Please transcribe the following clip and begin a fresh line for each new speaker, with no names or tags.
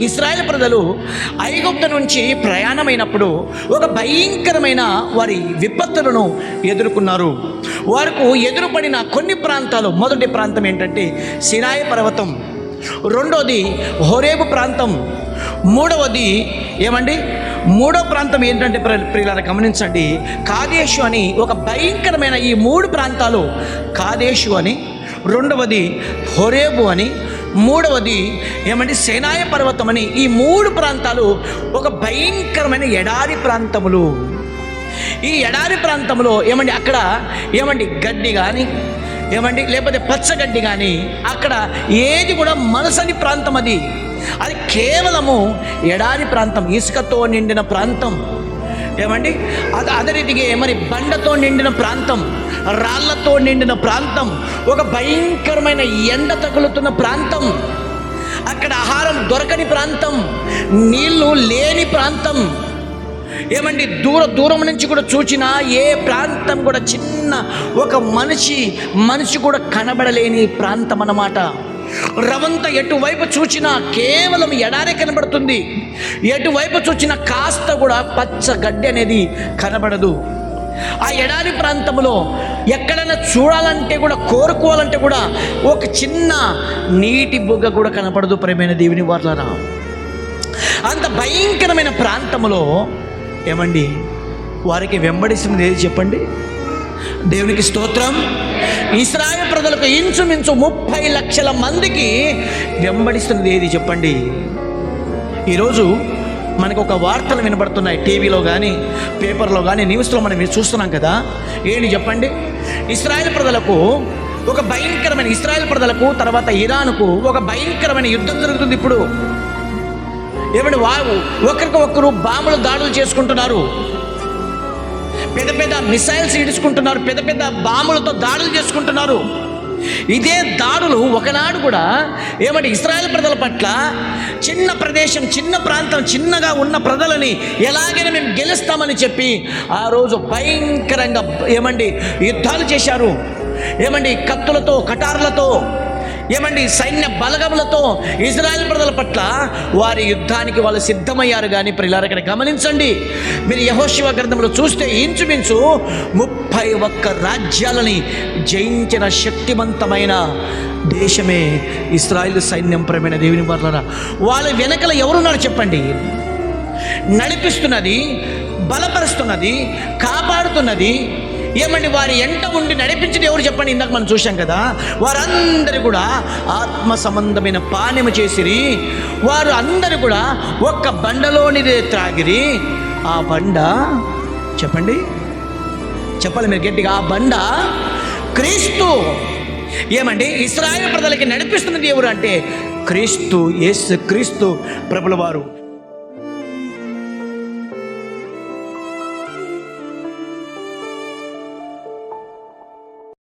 Israel ప్రజలు ఐగుప్తు నుంచి ప్రయాణమైనప్పుడు ఒక భయంకరమైన వారి విపత్తులను ఎదుర్కొన్నారు. వారికి ఎదురుపడిన కొన్ని ప్రాంతాలు మొదటి ప్రాంతం ఏంటంటే సినాయి పర్వతం రెండోది హోరేబు ప్రాంతం మూడవది ఏమండి? మూడో ప్రాంతం ఏంటంటే ప్ర- ప్రియులారా గమనించండి కాదేశు అని ఒక భయంకరమైన ఈ మూడు ప్రాంతాలు కాదేశు అని రెండవది హొరేబు అని మూడవది ఏమంటే సేనాయ పర్వతం అని. ఈ మూడు ప్రాంతాలు ఒక భయంకరమైన ఎడారి ప్రాంతములు. ఈ ఎడారి ప్రాంతంలో ఏమండి అక్కడ ఏమండి గడ్డి కానీ ఏమండి లేకపోతే పచ్చగడ్డి కానీ అక్కడ ఏది కూడా మనసని ప్రాంతం అది. అది కేవలము ఎడారి ప్రాంతం ఇసుకతో నిండిన ప్రాంతం. ఏమండి? అది అదే రీతిగా మరి బండతో నిండిన ప్రాంతం. రాళ్ళతో నిండిన ప్రాంతం ఒక భయంకరమైన ఎండ తగులుతున్న ప్రాంతం. అక్కడ ఆహారం దొరకని ప్రాంతం నీళ్ళు లేని ప్రాంతం. ఏమండి దూర దూరం నుంచి కూడా చూచినా ఏ ప్రాంతం కూడా చిన్న ఒక మనిషి మనిషి కూడా కనబడలేని ప్రాంతం అన్నమాట. రవంత ఎటువైపు చూచినా కేవలం ఎడారే కనబడుతుంది. ఎటువైపు చూచినా కాస్త కూడా పచ్చ గడ్డి అనేది కనబడదు. ఆ ఎడారి ప్రాంతంలో ఎక్కడైనా చూడాలంటే కూడా కోరుకోవాలంటే కూడా ఒక చిన్న నీటి బుగ్గ కూడా కనపడదు ప్రేమైన దేవుని వాళ్ళరా అంత భయంకరమైన ప్రాంతంలో ఏమండి? వారికి వెంబడిసింది ఏది చెప్పండి? దేవునికి స్తోత్రం. ఇస్రాయేల్ ప్రజలకు ఇంచుమించు ముప్పై లక్షల మందికి వెంబడిస్తున్నది ఏది చెప్పండి? ఈరోజు మనకు ఒక వార్తలు వినబడుతున్నాయి టీవీలో కానీ పేపర్లో కానీ న్యూస్లో మనం చూస్తున్నాం కదా. ఏంటి చెప్పండి? ఇస్రాయల్ ప్రజలకు ఒక భయంకరమైన ఇస్రాయల్ ప్రజలకు తర్వాత ఇరాన్కు ఒక భయంకరమైన యుద్ధం జరుగుతుంది ఇప్పుడు. ఏమంటే వారు ఒకరికి ఒకరు బాంబులు దాడులు చేసుకుంటున్నారు. పెద్ద పెద్ద మిసైల్స్ ఇడుచుకుంటున్నారు పెద్ద పెద్ద బాంబులతో దాడులు చేసుకుంటున్నారు. ఇదే దాడులు ఒకనాడు కూడా ఏమంటే ఇస్రాయల్ ప్రజల పట్ల చిన్న ప్రదేశం చిన్న ప్రాంతం చిన్నగా ఉన్న ప్రజలని ఎలాగైనా మేము గెలుస్తామని చెప్పి ఆ రోజు భయంకరంగా ఏమండి యుద్ధాలు చేశారు. ఏమండి కత్తులతో కటార్లతో ఏమండి సైన్య బలగములతో ఇజ్రాయెల్ ప్రజల పట్ల వారి యుద్ధానికి వాళ్ళు సిద్ధమయ్యారు కానీ ప్రిలారు ఇక్కడ గమనించండి. మీరు యహోశివ గ్రంథంలో చూస్తే ఇంచుమించు ముప్పై ఒక్క రాజ్యాలని జయించిన శక్తివంతమైన దేశమే ఇస్రాయిల్ సైన్యం ప్రమైన దేవుని వర్లరా వాళ్ళ వెనకల ఎవరున్నారు చెప్పండి. నడిపిస్తున్నది బలపరుస్తున్నది కాపాడుతున్నది ఏమండి వారి ఎంట ఉండి నడిపించింది ఎవరు చెప్పండి ఇందాక మనం చూశాం కదా? వారందరూ కూడా ఆత్మ సంబంధమైన పానీయం చేసిరి వారు అందరూ కూడా ఒక్క బండలోనిదే త్రాగిరి. ఆ బండ చెప్పండి. చెప్పాలి మీరు గట్టిగా ఆ బండ క్రీస్తు ఏమండి? ఇస్రాయల్ ప్రజలకి నడిపిస్తున్నది ఎవరు అంటే క్రీస్తు యేసు క్రీస్తు ప్రభుల వారు